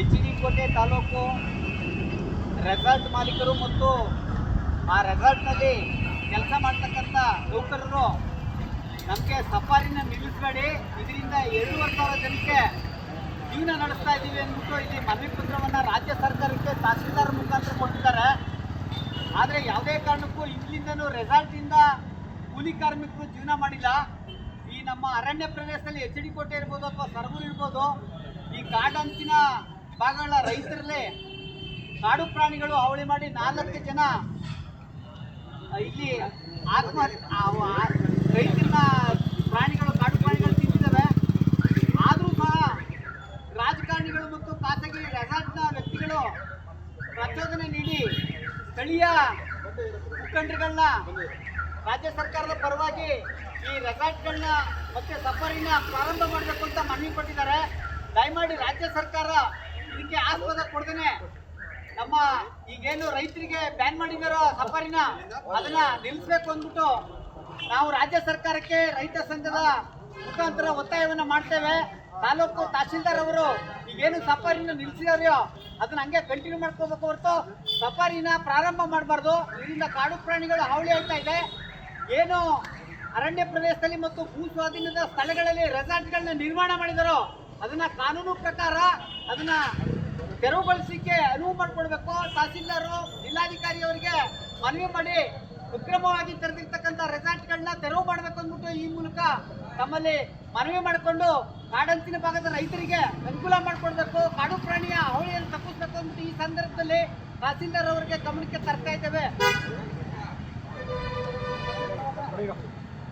H ಕೋಟೆ taluk resort ಮಾಲೀಕರು ಮತ್ತು ಆ ರೆಸಾರ್ಟ್ನಲ್ಲಿ ಕೆಲಸ ಮಾಡ್ತಕ್ಕಂಥ ನೌಕರರು ನಮಗೆ ಸಫಾರಿನ ನಿಲ್ಲಿಸಬೇಡಿ. ಇದರಿಂದ ಎರಡೂವರೆ ಸಾವಿರ ಜನಕ್ಕೆ ಜೀವನ ನಡೆಸ್ತಾ ಇದ್ದೀವಿ ಅಂದ್ಬಿಟ್ಟು ಇಲ್ಲಿ ಮನವಿ ಪತ್ರವನ್ನು ರಾಜ್ಯ ಸರ್ಕಾರಕ್ಕೆ ತಹಸೀಲ್ದಾರ್ ಮುಖಾಂತರ ಕೊಟ್ಟಿದ್ದಾರೆ. ಆದರೆ ಯಾವುದೇ ಕಾರಣಕ್ಕೂ ಇಲ್ಲಿಂದನೂ ರೆಸಾರ್ಟಿಂದ ಕೂಲಿ ಕಾರ್ಮಿಕರು ಜೀವನ ಮಾಡಿಲ್ಲ. ಈ ನಮ್ಮ ಅರಣ್ಯ ಪ್ರದೇಶದಲ್ಲಿ ಎಚ್ ಡಿ ಕೋಟೆ ಇರ್ಬೋದು ಅಥವಾ ಸರಗೂರು ಇರ್ಬೋದು, ಈ ಕಾಡಂಚಿನ ಭಾಗಗಳ ರೈತರಲ್ಲೇ ಕಾಡು ಪ್ರಾಣಿಗಳು ಹಾವಳಿ ಮಾಡಿ ನಾಲ್ಕು ಜನ ಇಲ್ಲಿ ಆತ್ಮಹತ್ಯೆ ರೈತರನ್ನ ಪ್ರಾಣಿಗಳು, ಕಾಡು ಪ್ರಾಣಿಗಳು ತಿಂತಿದ್ದಾವೆ ಆದರೂ ಸಹ ರಾಜಕಾರಣಿಗಳು ಮತ್ತು ಖಾಸಗಿ ರೆಸಾರ್ಟ್ನ ವ್ಯಕ್ತಿಗಳು ಪ್ರಚೋದನೆ ನೀಡಿ ಸ್ಥಳೀಯ ಮುಖಂಡರುಗಳನ್ನ ರಾಜ್ಯ ಸರ್ಕಾರದ ಪರವಾಗಿ ಈ ರೆಸಾರ್ಟ್ಗಳನ್ನ ಮತ್ತೆ ಸಫಾರಿನ ಪ್ರಾರಂಭ ಮಾಡಬೇಕು ಅಂತ ಮನವಿ ಕೊಟ್ಟಿದ್ದಾರೆ. ದಯಮಾಡಿ ರಾಜ್ಯ ಸರ್ಕಾರ ಇದಕ್ಕೆ ಆಸ್ಪದ ಕೊಡ್ತೇನೆ. ನಮ್ಮ ಈಗೇನು ರೈತರಿಗೆ ಬ್ಯಾನ್ ಮಾಡಿದಾರೋ ಸಫಾರಿನ, ಅದನ್ನ ನಿಲ್ಲಿಸ್ಬೇಕು ಅಂದ್ಬಿಟ್ಟು ನಾವು ರಾಜ್ಯ ಸರ್ಕಾರಕ್ಕೆ ರೈತ ಸಂಘದ ಮುಖಾಂತರ ಒತ್ತಾಯವನ್ನ ಮಾಡ್ತೇವೆ. ತಾಲೂಕು ತಹಶೀಲ್ದಾರ್ ಅವರು ಈಗೇನು ಸಫಾರಿನ ನಿಲ್ಸಿದಾರೆಯೋ ಅದನ್ನ ಹಂಗೆ ಕಂಟಿನ್ಯೂ ಮಾಡ್ಕೋಬೇಕು ಹೊರತು ಸಫಾರಿನ ಪ್ರಾರಂಭ ಮಾಡಬಾರ್ದು. ಇದರಿಂದ ಕಾಡು ಪ್ರಾಣಿಗಳು ಹಾವಳಿ ಆಗ್ತಾ ಇದೆ. ಏನು ಅರಣ್ಯ ಪ್ರದೇಶದಲ್ಲಿ ಮತ್ತು ಭೂ ಸ್ವಾಧೀನದ ಸ್ಥಳಗಳಲ್ಲಿ ರೆಸಾರ್ಟ್ಗಳನ್ನ ನಿರ್ಮಾಣ ಮಾಡಿದರು ಅದನ್ನ ಕಾನೂನು ಪ್ರಕಾರ ಅದನ್ನ ತೆರವುಗೊಳಿಸಲಿಕ್ಕೆ ಅನುವು ಮಾಡಿಕೊಡ್ಬೇಕು. ತಹಸೀಲ್ದಾರು, ಜಿಲ್ಲಾಧಿಕಾರಿ ಅವರಿಗೆ ಮನವಿ ಮಾಡಿ ಉಕ್ರಮವಾಗಿ ತೆರೆದಿರ್ತಕ್ಕಂಥ ರೆಸಾರ್ಟ್ಗಳನ್ನ ತೆರವು ಮಾಡಬೇಕು ಅಂದ್ಬಿಟ್ಟು ಈ ಮೂಲಕ ತಮ್ಮಲ್ಲಿ ಮನವಿ ಮಾಡಿಕೊಂಡು ಕಾಡಂಚಿನ ಭಾಗದ ರೈತರಿಗೆ ಅನುಕೂಲ ಮಾಡಿಕೊಡ್ಬೇಕು. ಕಾಡು ಪ್ರಾಣಿಯ ಅವಳಿಯನ್ನು ತಪ್ಪಿಸ್ಬೇಕು ಅಂದ್ಬಿಟ್ಟು ಈ ಸಂದರ್ಭದಲ್ಲಿ ತಹಸೀಲ್ದಾರ್ ಅವರಿಗೆ ಗಮನಕ್ಕೆ ತರ್ತಾ ಇದ್ದೇವೆ.